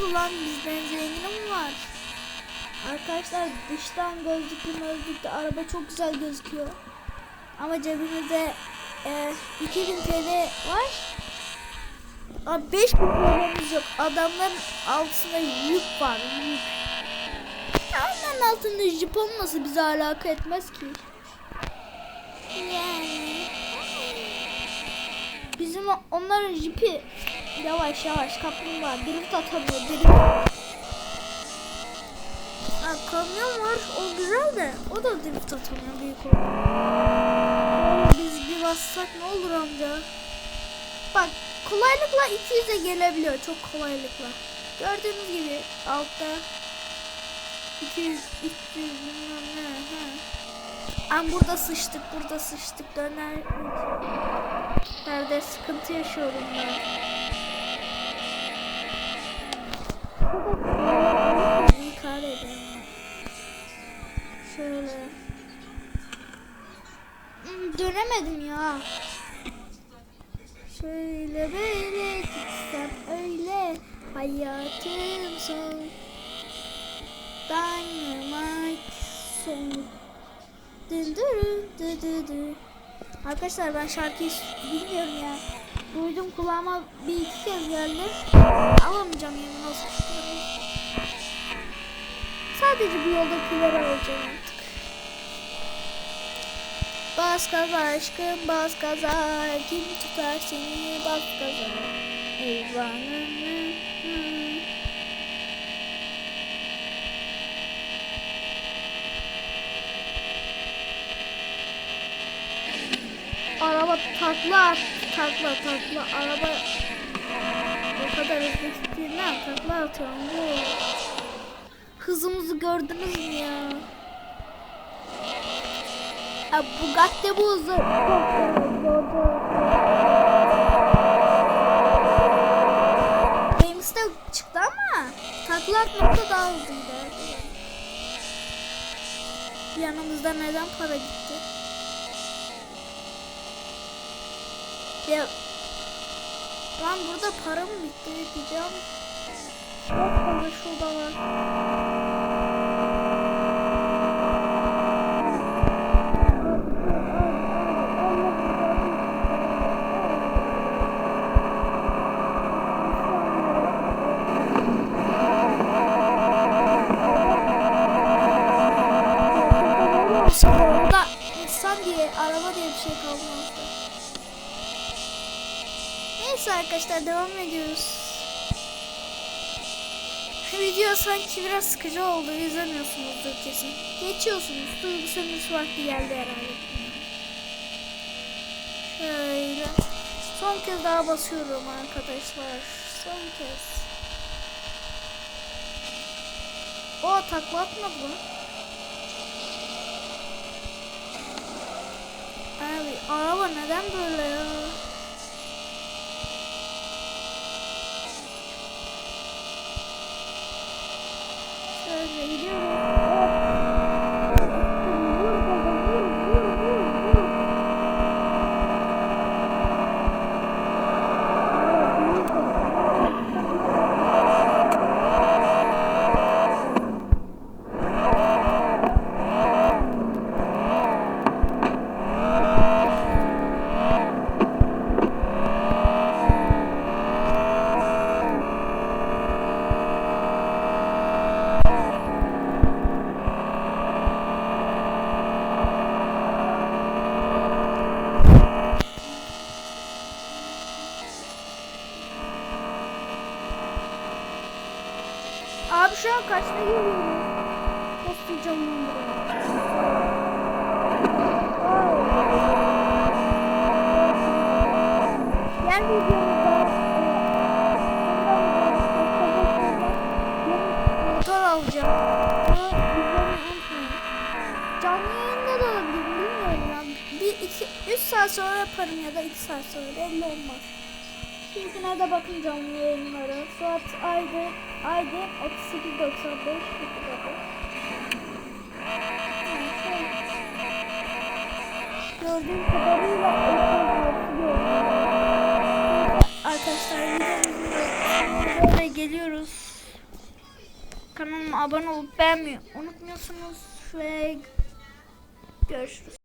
oldu lan bizden zenginim var. Arkadaşlar dıştan gözlüklü gözlüklü araba çok güzel gözüküyor. Ama cebimizde e, 2000 TL var. Abi 5000 TL'miz yok. Adamların altında yük var. Yük. Onların altında jip olması bize alaka etmez ki. Yani. Bizim onların jipi yavaş yavaş kaplumbağa drift atamıyor drift. Ha, kamyon var o güzel de o da drift atamıyor büyük olarak. Biz bir bassak ne olur amca? Bak kolaylıkla 200'e gelebiliyor çok kolaylıkla. Gördüğünüz gibi altta 200 300 bilmem ne. He. Ama burada sıçtık burada sıçtık döner. Nerede sıkıntı yaşıyorum ben. Dönemedim ya. Şöyle böyle gitsem öyle hayatım son Dynamite son. Arkadaşlar ben şarkıyı bilmiyorum ya. Duydum kulağıma bir iki kez geldi. Alamayacağım yemin olsun. Sadece bir yoldakileri alacağım. Bas gaza aşkım bas Kim tutar seni bas gaza Eyvanım Araba takla takla takla. Araba o kadar hızlı gittiğinden takla atıyorum. Bu hızımızı gördünüz mü ya Bugatti bu hızı Benimkisi de çıktı ama takla atmakta daha hızlıydı Yanımızda neden para gitti? Ya Lan burada para mı bitti diyeceğim. Çok fazla şurada var. Araba diye bir şey kalmamıştı. Neyse arkadaşlar devam ediyoruz. Video sanki biraz sıkıcı oldu. İzlemiyorsunuzdur kesin. Geçiyorsunuz. Duygu sömürüsü vakti geldi herhalde. Şöyle. Son kez daha basıyorum arkadaşlar. Son kez. O takla atmadı mı? Ah, araba neden böyle ya? Şöyle gidiyorum. Şu an kaçta geliyorum? Basacağım ben buraya. Diğer videomuzda motor alacağım. Bunu izlemeyi unutmayın. Canlı yayında da olabilir bilmiyorum ya. Bir iki, üç saat sonra yaparım ya da iki saat sonra belli olmaz. Şimdi de bakın canlı yayınlara. Suat Aydın, Aydın 3895 Gördüğüm kadarıyla Arkadaşlar videomuzun geliyoruz. kanalıma abone olup beğenmeyi unutmuyorsunuz ve görüşürüz.